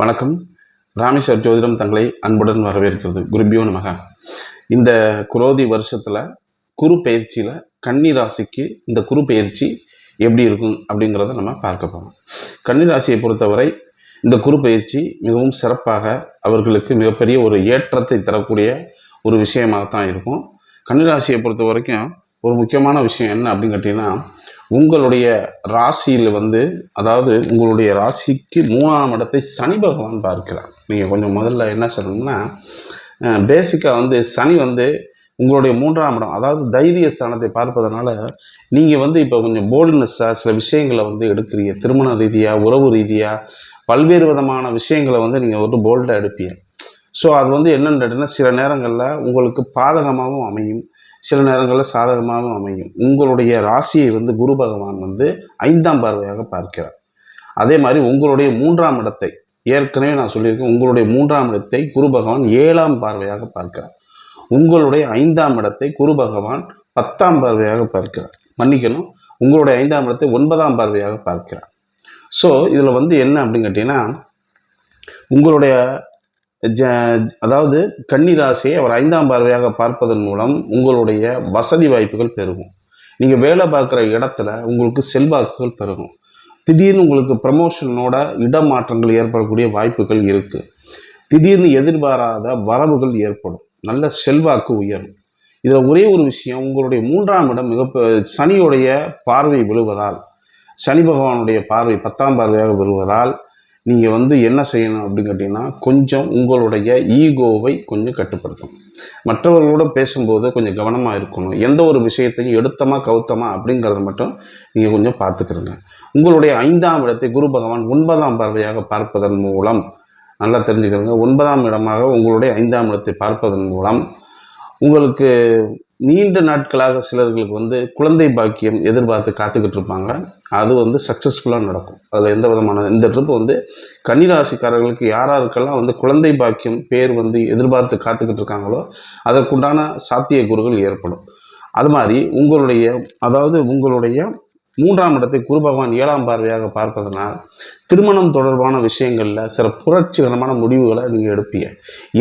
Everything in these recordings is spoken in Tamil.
வணக்கம். ராமேஸ்வர் ஜோதிடம் தங்களை அன்புடன் வரவேற்கிறது. குருபியோ நமக. இந்த குரோதி வருஷத்தில் குரு பயிற்சியில் கன்னி ராசிக்கு இந்த குரு பயிற்சி எப்படி இருக்கும் அப்படிங்கிறத நம்ம பார்க்க போகிறோம் கன்னி ராசியை பொறுத்தவரை இந்த குரு பயிற்சி மிகவும் சிறப்பாக அவர்களுக்கு மிகப்பெரிய ஒரு ஏற்றத்தை தரக்கூடிய ஒரு விஷயமாக தான் இருக்கும். கன்னிராசியை பொறுத்த வரைக்கும் ஒரு முக்கியமான விஷயம் என்ன அப்படின்னு கேட்டிங்கன்னா உங்களுடைய ராசியில் வந்து அதாவது உங்களுடைய ராசிக்கு மூணாம் இடத்தை சனி பகவான் பார்க்கிறார். நீங்கள் கொஞ்சம் முதல்ல என்ன சொல்லணும்னா பேசிக்காக வந்து சனி வந்து உங்களுடைய மூன்றாம் இடம் அதாவது தைரிய ஸ்தானத்தை பார்ப்பதனால நீங்கள் வந்து இப்போ கொஞ்சம் போல்ட்னஸ்ஸாக சில விஷயங்களை வந்து எடுக்கிறீங்க. திருமண ரீதியாக உறவு ரீதியாக பல்வேறு விதமான விஷயங்களை வந்து நீங்கள் வந்து போல்டாக எடுப்பீங்க. ஸோ அது வந்து என்னென்னு கேட்டிங்கன்னா சில நேரங்களில் உங்களுக்கு பாதகமாகவும் அமையும். சில நேரங்களில் சாதகமாகவும் அமையும். உங்களுடைய ராசியை வந்து குரு பகவான் வந்து ஐந்தாம் பார்வையாக பார்க்கிறார். அதே மாதிரி உங்களுடைய மூன்றாம் இடத்தை ஏற்கனவே நான் சொல்லியிருக்கேன் உங்களுடைய மூன்றாம் இடத்தை குரு பகவான் ஏழாம் பார்வையாக பார்க்கிறார். உங்களுடைய ஐந்தாம் இடத்தை குரு பகவான் பத்தாம் பார்வையாக பார்க்கிறார். மன்னிக்கணும் உங்களுடைய ஐந்தாம் இடத்தை ஒன்பதாம் பார்வையாக பார்க்கிறார். ஸோ இதில் வந்து என்ன அப்படின்னு கேட்டிங்கன்னா உங்களுடைய ஜ அதாவது கன்னி ராசியை அவர் ஐந்தாம் பார்வையாக பார்ப்பதன் மூலம் உங்களுடைய வசதி வாய்ப்புகள் பெருகும். நீங்கள் வேலை பார்க்குற இடத்துல உங்களுக்கு செல்வாக்குகள் பெருகும். திடீர்னு உங்களுக்கு ப்ரமோஷனோட இடமாற்றங்கள் ஏற்படக்கூடிய வாய்ப்புகள் இருக்குது திடீர்னு எதிர்பாராத வரவுகள் ஏற்படும். நல்ல செல்வாக்கு உயரும். இதில் ஒரே ஒரு விஷயம் உங்களுடைய மூன்றாம் இடம் மிக சனியுடைய பார்வை விழுவதால் சனி பகவானுடைய பார்வை பத்தாம் பார்வையாக விழுவதால் நீங்கள் வந்து என்ன செய்யணும் அப்படின்னு கேட்டிங்கன்னா கொஞ்சம் உங்களுடைய ஈகோவை கொஞ்சம் கட்டுப்படுத்தணும். மற்றவர்களோட பேசும்போது கொஞ்சம் கவனமாக இருக்கணும். எந்த ஒரு விஷயத்தையும் எடுத்தமாக கவுத்தமா அப்படிங்கிறத மட்டும் நீங்கள் கொஞ்சம் பார்த்துக்கிறங்க. உங்களுடைய ஐந்தாம் இடத்தை குரு பகவான் ஒன்பதாம் பார்வையாக பார்ப்பதன் மூலம் நல்லா தெரிஞ்சுக்கிறங்க. ஒன்பதாம் இடமாக உங்களுடைய ஐந்தாம் இடத்தை பார்ப்பதன் மூலம் உங்களுக்கு நீண்ட நாட்களாக சிலர்களுக்கு வந்து குழந்தை பாக்கியம் எதிர்பார்த்து காத்துக்கிட்டு இருப்பாங்க. அது வந்து சக்ஸஸ்ஃபுல்லாக நடக்கும். அதில் எந்த விதமான இந்த ட்ரிப் வந்து கன்னிராசிக்காரர்களுக்கு யாராருக்கெல்லாம் வந்து குழந்தை பாக்கியம் பேர் வந்து எதிர்பார்த்து காத்துக்கிட்டு இருக்காங்களோ அதற்குண்டான சாத்தியக்கூறுகள் ஏற்படும். அது மாதிரி உங்களுடைய அதாவது உங்களுடைய மூன்றாம் இடத்தை குரு பகவான் ஏழாம் பார்வையாக பார்ப்பதனால் திருமணம் தொடர்பான விஷயங்களில் சில புரட்சிகரமான முடிவுகளை நீங்கள் எடுப்பீங்க.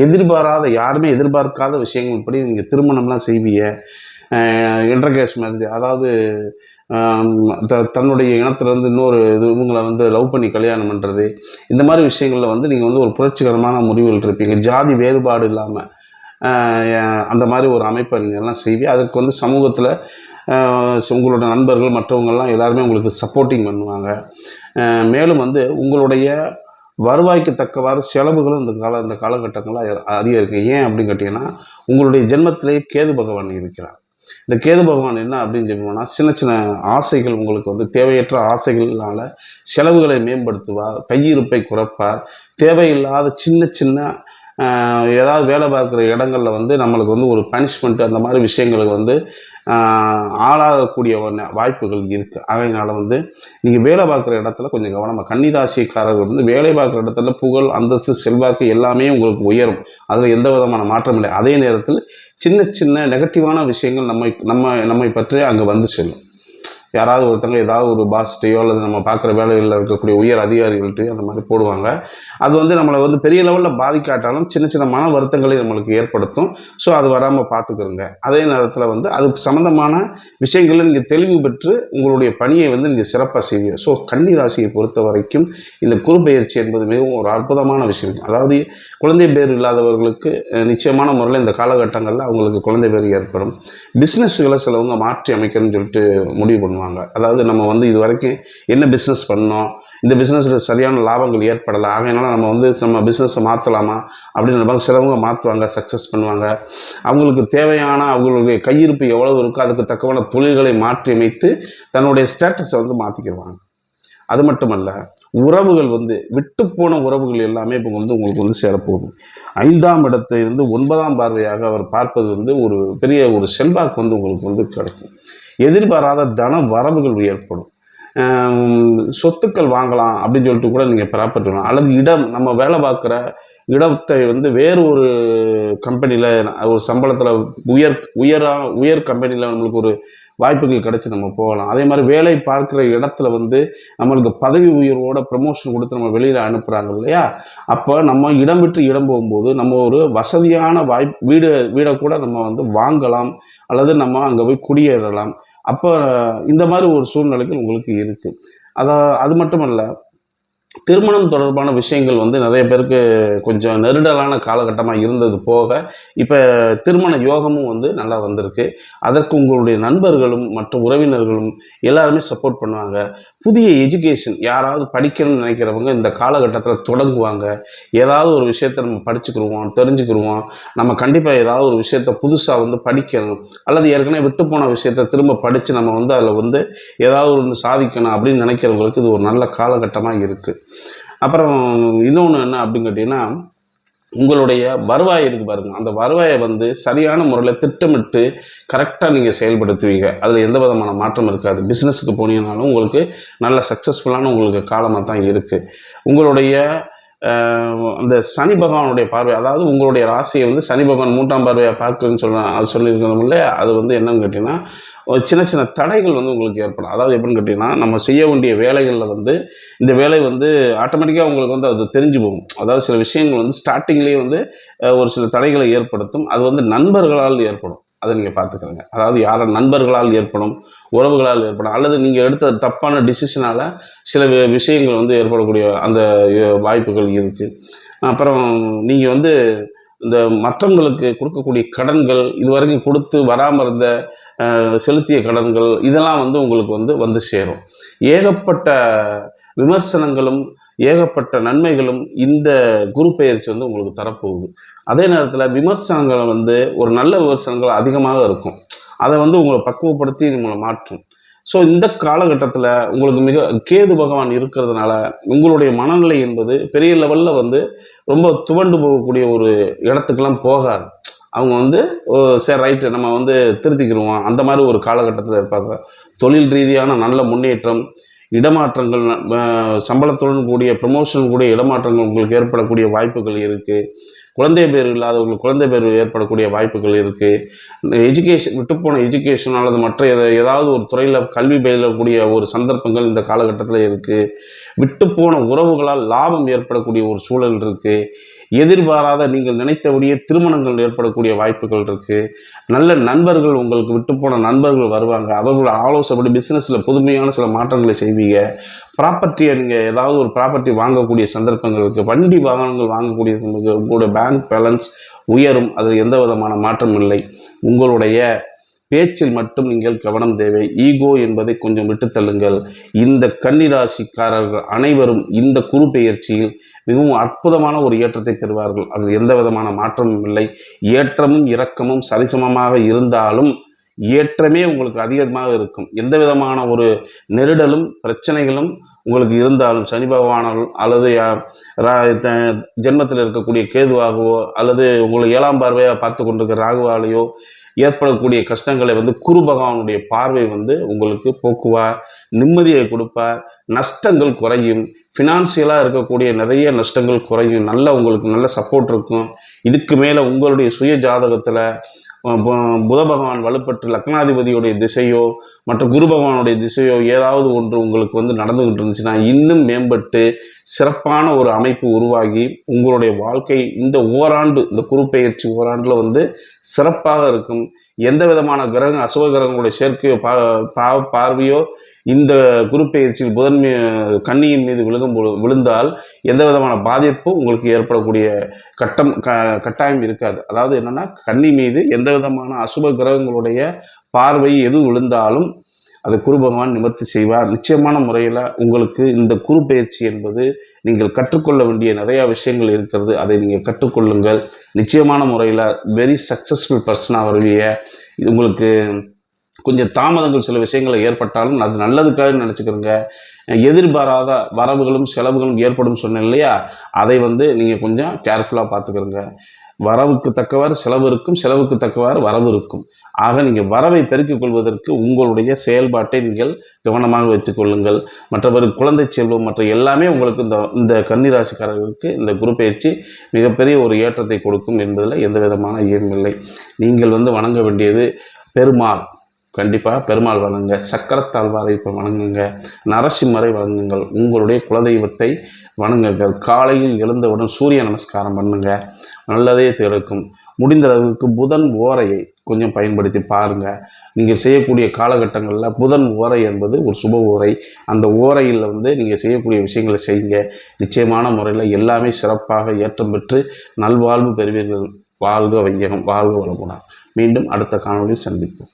எதிர்பாராத யாருமே எதிர்பார்க்காத விஷயங்கள் படி நீங்கள் திருமணம்லாம் செய்வீங்க. இன்டர்கேஷ் மேரேஜ் அதாவது த தன்னுடைய இனத்துலேருந்து இன்னொரு இது இவங்களை வந்து லவ் பண்ணி கல்யாணம் பண்ணுறது இந்த மாதிரி விஷயங்களில் வந்து நீங்கள் வந்து ஒரு புரட்சிகரமான முடிவுகள் இருப்பீங்க ஜாதி வேறுபாடு இல்லாமல் அந்த மாதிரி ஒரு அமைப்பை நீங்கள் எல்லாம் செய்வீங்க. அதுக்கு வந்து சமூகத்தில் உங்களோட நண்பர்கள் மற்றவங்கள்லாம் எல்லாருமே உங்களுக்கு சப்போர்ட்டிங் பண்ணுவாங்க. மேலும் வந்து உங்களுடைய வருவாய்க்கு தக்கவாறு செலவுகளும் இந்த கால இந்த காலகட்டங்களில் அதிகரிக்கு ஏன் அப்படின்னு கேட்டிங்கன்னா உங்களுடைய ஜென்மத்திலேயே கேது பகவான் இருக்கிறார். இந்த கேது பகவான் என்ன அப்படின்னு சொல்லுவோம்னா சின்ன சின்ன ஆசைகள் உங்களுக்கு வந்து தேவையற்ற ஆசைகள்னால செலவுகளை மேம்படுத்துவார் கையிருப்பை குறைப்பார் தேவையில்லாத சின்ன சின்ன ஏதாவது வேலை பார்க்குற இடங்களில் வந்து நம்மளுக்கு வந்து ஒரு பனிஷ்மெண்ட் அந்த மாதிரி விஷயங்களுக்கு வந்து ஆளாகக்கூடிய வாய்ப்புகள் இருக்குது அதனால் வந்து நீங்கள் வேலை பார்க்குற இடத்துல கொஞ்சம் கவனமாக கன்னிராசிக்காரர்கள் வந்து வேலை பார்க்குற இடத்துல புகழ் அந்தஸ்து செல்வாக்கு எல்லாமே உங்களுக்கு உயரும். அதில் எந்த விதமான மாற்றம் இல்லை. அதே நேரத்தில் சின்ன சின்ன நெகட்டிவான விஷயங்கள் நம்மை நம்ம நம்மை பற்றி அங்கே வந்து செல்லும். யாராவது ஒருத்தங்க ஏதாவது ஒரு பாஸ்ட்டையோ அல்லது நம்ம பார்க்குற வேலைகளில் இருக்கக்கூடிய உயர் அதிகாரிகள்ட்டையோ அந்த மாதிரி போடுவாங்க. அது வந்து நம்மளை வந்து பெரிய லெவலில் பாதிக்காட்டாலும் சின்ன சின்ன மன வருத்தங்களை நம்மளுக்கு ஏற்படுத்தும். ஸோ அது வராமல் பார்த்துக்கிறோங்க அதே நேரத்தில் வந்து அது சம்மந்தமான விஷயங்களில் நீங்கள் தெளிவு பெற்று உங்களுடைய பணியை வந்து நீங்கள் சிறப்பாக செய்வீங்க. ஸோ கன்னி ராசியை பொறுத்த வரைக்கும் இந்த குறுபெயர்ச்சி என்பது மிகவும் ஒரு அற்புதமான விஷயம். அதாவது குழந்தை பேர் இல்லாதவர்களுக்கு நிச்சயமான முறையில் இந்த காலகட்டங்களில் அவங்களுக்கு குழந்தை பேர் ஏற்படும். பிஸ்னஸ்களை சிலவங்க மாற்றி அமைக்கணும்னு சொல்லிட்டு முடிவு பண்ணுவாங்க. பண்ணுவாங்க. அதாவது நம்ம வந்து இது வரைக்கும் என்ன பிஸ்னஸ் பண்ணோம் இந்த பிஸ்னஸில் சரியான லாபங்கள் ஏற்படலை ஆகையினால நம்ம வந்து நம்ம பிஸ்னஸை மாற்றலாமா அப்படின்னு நினைப்பாங்க. சிலவங்க மாற்றுவாங்க சக்ஸஸ் பண்ணுவாங்க. அவங்களுக்கு தேவையான அவங்களுடைய கையிருப்பு எவ்வளவு இருக்கோ அதுக்கு தக்கவான தொழில்களை மாற்றி அமைத்து தன்னுடைய ஸ்டேட்டஸை வந்து மாற்றிக்கிடுவாங்க அது மட்டுமல்ல உறவுகள் வந்து விட்டு போன உறவுகள் எல்லாமே இப்போ வந்து உங்களுக்கு வந்து சேரப்போகும் ஐந்தாம் இடத்தை வந்து ஒன்பதாம் பார்வையாக அவர் பார்ப்பது வந்து ஒரு பெரிய ஒரு செல்வாக்கு வந்து உங்களுக்கு வந்து கிடைக்கும். எதிர்பாராத தன வரவுகள் ஏற்படும். சொத்துக்கள் வாங்கலாம் அப்படின்னு சொல்லிட்டு கூட நீங்கள் பெறப்பட்டுக்கலாம் அல்லது இடம் நம்ம வேலை பார்க்குற இடத்தை வந்து வேறு ஒரு கம்பெனியில் ஒரு சம்பளத்தில் உயர் உயரா உயர் கம்பெனியில் நம்மளுக்கு ஒரு வாய்ப்புகள் கிடைச்சி நம்ம போகலாம். அதே மாதிரி வேலை பார்க்குற இடத்துல வந்து நம்மளுக்கு பதவி உயர்வோட ப்ரமோஷன் கொடுத்து நம்ம வெளியில் அனுப்புகிறாங்க இல்லையா? அப்போ நம்ம இடம் விட்டு இடம் போகும்போது நம்ம ஒரு வசதியான வாய்ப்பு வீடு வீடை கூட நம்ம வந்து வாங்கலாம். அல்லது நம்ம அங்கே போய் குடியேறலாம். அப்போ இந்த மாதிரி ஒரு சூழ்நிலைகள் உங்களுக்கு இருக்குது அதை அது மட்டும் இல்லை திருமணம் தொடர்பான விஷயங்கள் வந்து நிறைய பேருக்கு கொஞ்சம் நெருடலான காலகட்டமாக இருந்தது போக இப்போ திருமண யோகமும் வந்து நல்லா வந்திருக்கு. அதற்கு உங்களுடைய நண்பர்களும் மற்ற உறவினர்களும் எல்லாருமே சப்போர்ட் பண்ணுவாங்க. புதிய எஜுகேஷன் யாராவது படிக்கணும்னு நினைக்கிறவங்க இந்த காலகட்டத்தில் தொடங்குவாங்க. ஏதாவது ஒரு விஷயத்தை நம்ம படிச்சுக்கிடுவோம் தெரிஞ்சுக்கிடுவோம் நம்ம கண்டிப்பாக ஏதாவது ஒரு விஷயத்தை புதுசாக வந்து படிக்கணும். அல்லது ஏற்கனவே விட்டு போன விஷயத்தை திரும்ப படித்து நம்ம வந்து அதில் வந்து ஏதாவது ஒன்று சாதிக்கணும் அப்படின்னு நினைக்கிறவங்களுக்கு இது ஒரு நல்ல காலகட்டமாக இருக்குது அப்புறம் இன்னொன்று என்ன அப்படின்னு கேட்டிங்கன்னா உங்களுடைய வருவாய் இருக்கு பாருங்க. அந்த வருவாயை வந்து சரியான முறையில் திட்டமிட்டு கரெக்டாக நீங்கள் செயல்படுத்துவீங்க. அதில் எந்த விதமான மாற்றம் இருக்காது. பிஸ்னஸுக்கு போனீங்கனாலும் உங்களுக்கு நல்ல சக்ஸஸ்ஃபுல்லான உங்களுக்கு காலமாக தான் இருக்குது உங்களுடைய அந்த சனி பகவானுடைய பார்வை அதாவது உங்களுடைய ராசியை வந்து சனி பகவான் மூன்றாம் பார்வையை பார்க்குறேன்னு சொல்ல அது சொல்லியிருக்கணும் இல்லையா? அது வந்து என்னன்னு கேட்டிங்கன்னா ஒரு சின்ன சின்ன தடைகள் வந்து உங்களுக்கு ஏற்படும். அதாவது எப்படின்னு கேட்டிங்கன்னா நம்ம செய்ய வேண்டிய வேலைகளில் வந்து இந்த வேலை வந்து ஆட்டோமேட்டிக்காக உங்களுக்கு வந்து அது தெரிஞ்சு போகும். அதாவது சில விஷயங்கள் வந்து ஸ்டார்டிங்லேயே வந்து ஒரு சில தடைகளை ஏற்படுத்தும். அது வந்து நண்பர்களால் ஏற்படும். அதை நீங்கள் பார்த்துக்கிறங்க அதாவது யார நண்பர்களால் ஏற்படும் உறவுகளால் ஏற்படும் அல்லது நீங்கள் எடுத்த தப்பான டிசிஷனால் சில விஷயங்கள் வந்து ஏற்படக்கூடிய அந்த வாய்ப்புகள் இருக்குது அப்புறம் நீங்கள் வந்து இந்த மற்றவங்களுக்கு கொடுக்கக்கூடிய கடன்கள் இதுவரைக்கும் கொடுத்து வராமல் இருந்த செலுத்திய கடன்கள் இதெல்லாம் வந்து உங்களுக்கு வந்து வந்து சேரும். ஏகப்பட்ட விமர்சனங்களும் ஏகப்பட்ட நன்மைகளும் இந்த குரு பெயர்ச்சி வந்து உங்களுக்கு தரப்போகுது. அதே நேரத்தில் விமர்சனங்களை வந்து ஒரு நல்ல விமர்சனங்கள் அதிகமாக இருக்கும். அதை வந்து உங்களை பக்குவப்படுத்தி உங்களை மாற்றும். ஸோ இந்த காலகட்டத்தில் உங்களுக்கு மிக கேது பகவான் இருக்கிறதுனால உங்களுடைய மனநிலை என்பது பெரிய லெவலில் வந்து ரொம்ப துவண்டு போகக்கூடிய ஒரு இடத்துக்கெல்லாம் போகாது. அவங்க வந்து சரி ரைட்டு நம்ம வந்து திருத்திக்கிடுவோம் அந்த மாதிரி ஒரு காலகட்டத்தில் இருப்பாங்க. தொழில் ரீதியான நல்ல முன்னேற்றம் இடமாற்றங்கள் சம்பளத்துடன் கூடிய ப்ரமோஷன் கூடிய இடமாற்றங்கள் உங்களுக்கு ஏற்படக்கூடிய வாய்ப்புகள் இருக்குது குழந்தை பேர் இல்லாதவங்களுக்கு குழந்தை பேர் ஏற்படக்கூடிய வாய்ப்புகள் இருக்குது எஜுகேஷன் விட்டுப்போன எஜுகேஷன் அல்லது மற்ற ஏதாவது ஒரு துறையில் கல்வி பயிலக்கூடிய ஒரு சந்தர்ப்பங்கள் இந்த காலகட்டத்தில் இருக்குது விட்டுப்போன உறவுகளால் லாபம் ஏற்படக்கூடிய ஒரு சூழல் இருக்குது எதிர்பாராத நீங்கள் நினைத்தபடியே திருமணங்கள் ஏற்படக்கூடிய வாய்ப்புகள் இருக்குது நல்ல நண்பர்கள் உங்களுக்கு விட்டுப்போன நண்பர்கள் வருவாங்க. அவர்களோட ஆலோசனைப்படி பிஸ்னஸில் புதுமையான சில மாற்றங்களை செய்வீங்க. ப்ராப்பர்ட்டியை நீங்கள் ஏதாவது ஒரு ப்ராப்பர்ட்டி வாங்கக்கூடிய சந்தர்ப்பங்கள் இருக்குது வண்டி வாகனங்கள் வாங்கக்கூடிய சந்தர்ப்பங்கள் உங்களுடைய பேங்க் பேலன்ஸ் உயரும். அதில் எந்த விதமான மாற்றம் இல்லை. உங்களுடைய பேச்சில் மட்டும் நீங்கள் கவனம் தேவை. ஈகோ என்பதை கொஞ்சம் விட்டுத்தள்ளுங்கள் இந்த கன்னிராசிக்காரர்கள் அனைவரும் இந்த குரு பெயர்ச்சியில் மிகவும் அற்புதமான ஒரு ஏற்றத்தை பெறுவார்கள். அதில் எந்த விதமான மாற்றமும் இல்லை. ஏற்றமும் இரக்கமும் சரிசமமாக இருந்தாலும் ஏற்றமே உங்களுக்கு அதிகமாக இருக்கும். எந்த விதமான ஒரு நெருடலும் பிரச்சனைகளும் உங்களுக்கு இருந்தாலும் சனி பகவானால் அல்லது ஜென்மத்தில் இருக்கக்கூடிய கேதுவாகவோ அல்லது உங்களை ஏழாம் பார்வையாக பார்த்து கொண்டிருக்கிற ராகுவாலேயோ ஏற்படக்கூடிய கஷ்டங்களை வந்து குரு பகவானுடைய பார்வை வந்து உங்களுக்கு போக்குவார் நிம்மதியை கொடுப்பார் நஷ்டங்கள் குறையும். ஃபினான்சியலாக இருக்கக்கூடிய நிறைய நஷ்டங்கள் குறையும். நல்ல உங்களுக்கு நல்ல சப்போர்ட் இருக்கும். இதுக்கு மேலே உங்களுடைய சுய ஜாதகத்தில் புத பகவான் வலுப்பட்டு லக்னாதிபதியுடைய திசையோ மற்ற குரு பகவானுடைய திசையோ ஏதாவது ஒன்று உங்களுக்கு வந்து நடந்துகிட்டு இருந்துச்சுன்னா இன்னும் மேம்பட்டு சிறப்பான ஒரு அமைப்பு உருவாகி உங்களுடைய வாழ்க்கை இந்த ஓராண்டு இந்த குரு பெயர்ச்சி ஓராண்டில் வந்து சிறப்பாக இருக்கும். எந்த விதமான கிரகம் அசுவ கிரகங்களுடைய சேர்க்கையோ பா பா- பார்வையோ இந்த குரு பெயர்ச்சியில் புதன் கண்ணியின் கன்னியின் மீது விழுகும் விழுந்தால் எந்த விதமான பாதிப்பும் உங்களுக்கு ஏற்படக்கூடிய கட்டம் க கட்டாயம் இருக்காது. அதாவது என்னன்னா கன்னி மீது எந்த விதமான அசுப கிரகங்களுடைய பார்வை எது விழுந்தாலும் அதை குரு பகவான் நிவர்த்தி செய்வார். நிச்சயமான முறையில் உங்களுக்கு இந்த குரு பயிற்சி என்பது நீங்கள் கற்றுக்கொள்ள வேண்டிய நிறையா விஷயங்கள் இருக்கிறது. அதை நீங்கள் கற்றுக்கொள்ளுங்கள். நிச்சயமான முறையில் வெரி சக்ஸஸ்ஃபுல் பர்சனாக வருவீங்க இது உங்களுக்கு கொஞ்சம் தாமதங்கள் சில விஷயங்கள் ஏற்பட்டாலும் அது நல்லதுக்காக நினச்சிக்கிறோங்க. எதிர்பாராத வரவுகளும் செலவுகளும் ஏற்படும் சொன்னேன் இல்லையா? அதை வந்து நீங்கள் கொஞ்சம் கேர்ஃபுல்லாக பார்த்துக்கிறோங்க. வரவுக்கு தக்கவாறு செலவு இருக்கும் செலவுக்கு தக்கவாறு வரவு இருக்கும். ஆக நீங்கள் வரவை பெருக்கிக் கொள்வதற்கு உங்களுடைய செயல்பாட்டை நீங்கள் கவனமாக வைத்துக்கொள்ளுங்கள் மற்றவர் குழந்தை செல்வம் மற்ற எல்லாமே உங்களுக்கு இந்த இந்த கன்னிராசிக்காரர்களுக்கு இந்த குரு பயிற்சி மிகப்பெரிய ஒரு ஏற்றத்தை கொடுக்கும் என்பதில் எந்த விதமான ஐயமில்லை நீங்கள் வந்து வணங்க வேண்டியது பெருமாள். கண்டிப்பாக பெருமாள் வணங்குங்க. சக்கரத்தாழ்வாரை இப்போ வணங்குங்க. நரசிம்மரை வணங்குங்கள். உங்களுடைய குலதெய்வத்தை வணங்குங்கள் காலையில் எழுந்தவுடன் சூரிய நமஸ்காரம் பண்ணுங்க. நல்லதே திறக்கும் முடிந்த அளவுக்கு புதன் ஓரையை கொஞ்சம் பயன்படுத்தி பாருங்கள் நீங்கள் செய்யக்கூடிய காலகட்டங்களில் புதன் ஓரை என்பது ஒரு சுப ஓரை. அந்த ஓரையில் வந்து நீங்கள் செய்யக்கூடிய விஷயங்களை செய்யுங்க. நிச்சயமான முறையில் எல்லாமே சிறப்பாக ஏற்றம் பெற்று நல்வாழ்வு பெறுவீர்கள். வாழ்க வையகம் வாழ்க வளமுடன். மீண்டும் அடுத்த காணொலியில் சந்திப்போம்.